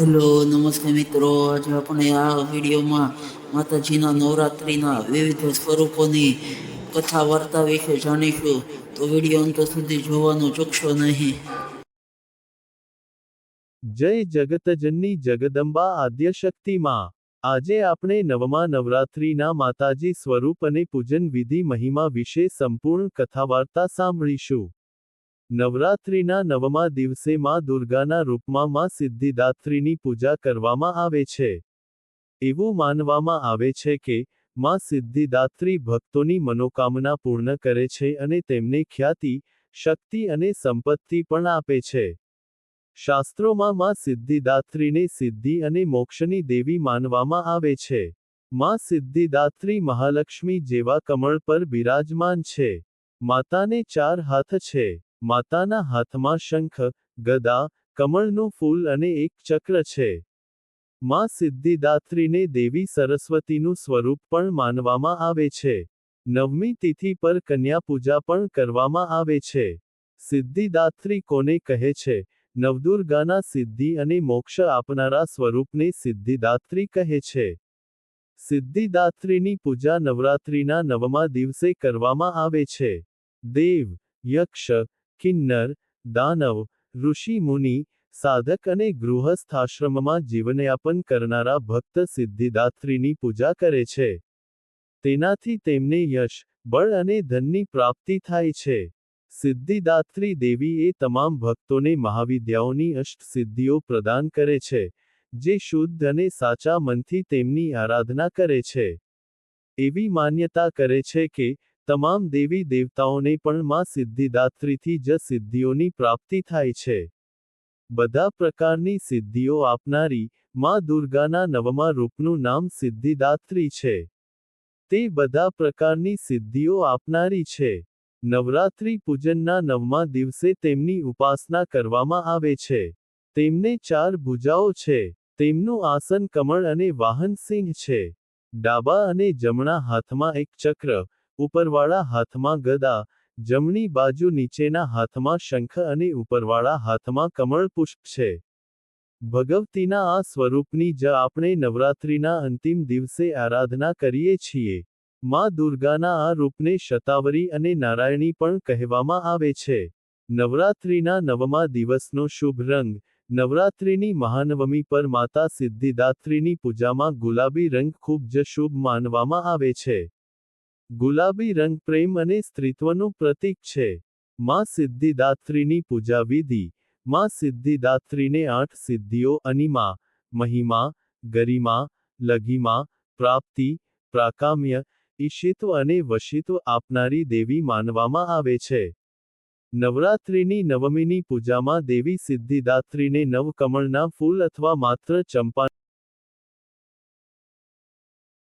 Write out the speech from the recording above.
Hello, નમસ્તે મિત્રો. આજે આપણે આ વિડીયોમાં માતાજીના નવરાત્રિના વિવિધ સ્વરૂપોની કથા વાર્તા વિશે જાણીશું. તો વીડિયો અંત સુધી જોવાનું ચૂકશો નહીં. જય જગતજનની જગદંબા આદ્યશક્તિમાં. આજે આપણે નવમા નવરાત્રિના માતાજી સ્વરૂપ અને પૂજન વિધિ મહિમા વિશે સંપૂર્ણ કથાવાર્તા સાંભળીશું. નવરાત્રિના નવમા દિવસે માં દુર્ગાના રૂપમાં માં સિદ્ધિદાત્રીની પૂજા કરવામાં આવે છે. એવું માનવામાં આવે છે કે, માં સિદ્ધિદાત્રી ભક્તોની મનોકામના પૂર્ણ કરે છે અને તેમને ખ્યાતિ, શક્તિ અને સંપત્તિ પણ આપે છે. શાસ્ત્રોમાં માં સિદ્ધિદાત્રીને સિદ્ધિ અને મોક્ષની દેવી માનવામાં આવે છે. માં સિદ્ધિદાત્રી મહાલક્ષ્મી જેવા કમળ પર બિરાજમાન છે. માતાને ચાર હાથ છે. માતાના હાથમાં શંખ, ગદા, કમળનું ફૂલ અને એક ચક્ર છે. માં સિદ્ધિદાત્રીને દેવી સરસ્વતીનું સ્વરૂપ પણ માનવામાં આવે છે. નવમી તિથિ પર કન્યા પૂજા પણ કરવામાં આવે છે. સિદ્ધિદાત્રી કોને કહે છે? નવદુર્ગાના સિદ્ધિ અને મોક્ષ આપનારા સ્વરૂપને સિદ્ધિદાત્રી કહે છે. સિદ્ધિદાત્રીની પૂજા નવરાત્રિના નવમા દિવસે કરવામાં આવે છે. દેવ, યક્ષ કિન્નર, દાનવ, ઋષિ મુનિ, સાધક અને ગૃહસ્થાશ્રમમાં જીવનયાપન કરનારા ભક્ત સિદ્ધિદાત્રીની પૂજા કરે છે. તેનાથી તેમને યશ, બળ અને ધનની પ્રાપ્તિ થાય છે. સિદ્ધિદાત્રી દેવી એ તમામ ભક્તોને મહાવિદ્યાઓની અષ્ટ સિદ્ધિઓ પ્રદાન કરે છે, જે શુદ્ધ અને સાચા મનથી તેમની આરાધના કરે છે. એવી માન્યતા કરે છે કે તમામ દેવી દેવતાઓને પણ માં સિદ્ધિદાત્રીથી જ સિદ્ધિઓની પ્રાપ્તિ થાય છે. બધા પ્રકારની સિદ્ધિઓ આપનારી માં દુર્ગાના નવમા રૂપનું નામ સિદ્ધિદાત્રી છે. તે બધા પ્રકારની સિદ્ધિઓ આપનારી છે. નવરાત્રિ પૂજનના નવમા દિવસે તેમની ઉપાસના કરવામાં આવે છે. તેમને ચાર ભુજાઓ છે. તેમનું આસન કમળ અને વાહન સિંહ છે. ડાબા અને જમણા હાથમાં એક ચક્ર ઉપરવાળા હાથમાં ગદા, જમણી બાજુ નીચેના હાથમાં શંખ અને ઉપરવાળા હાથમાં કમળ પુષ્પ છે. ભગવતીના આ સ્વરૂપની જ આપણે નવરાત્રિના અંતિમ દિવસે આરાધના કરીએ છીએ. માં દુર્ગાના આ રૂપને શતાવરી અને નારાયણી પણ કહેવામાં આવે છે. નવરાત્રિના નવમા દિવસનો શુભ રંગ, નવરાત્રિની મહાનવમી પર માતા સિદ્ધિદાત્રીની પૂજામાં ગુલાબી રંગ ખૂબ જ શુભ માનવામાં આવે છે. ગુલાબી રંગ પ્રેમ અને સ્ત્રીત્વનું પ્રતીક છે. માં સિદ્ધિદાત્રીની પૂજા વિધિ માં સિદ્ધિદાત્રીને આઠ સિદ્ધિઓ અનિમા મહિમા, ગરિમા, લઘિમા, પ્રાપ્તિ, પ્રાકામ્ય, ઈશિત્વ અને વશિત્વ આપનારી દેવી માનવામાં આવે છે. નવરાત્રિની નવમીની પૂજામાં દેવી સિદ્ધિદાત્રીને નવકમળના ફૂલ અથવા માત્ર ચંપા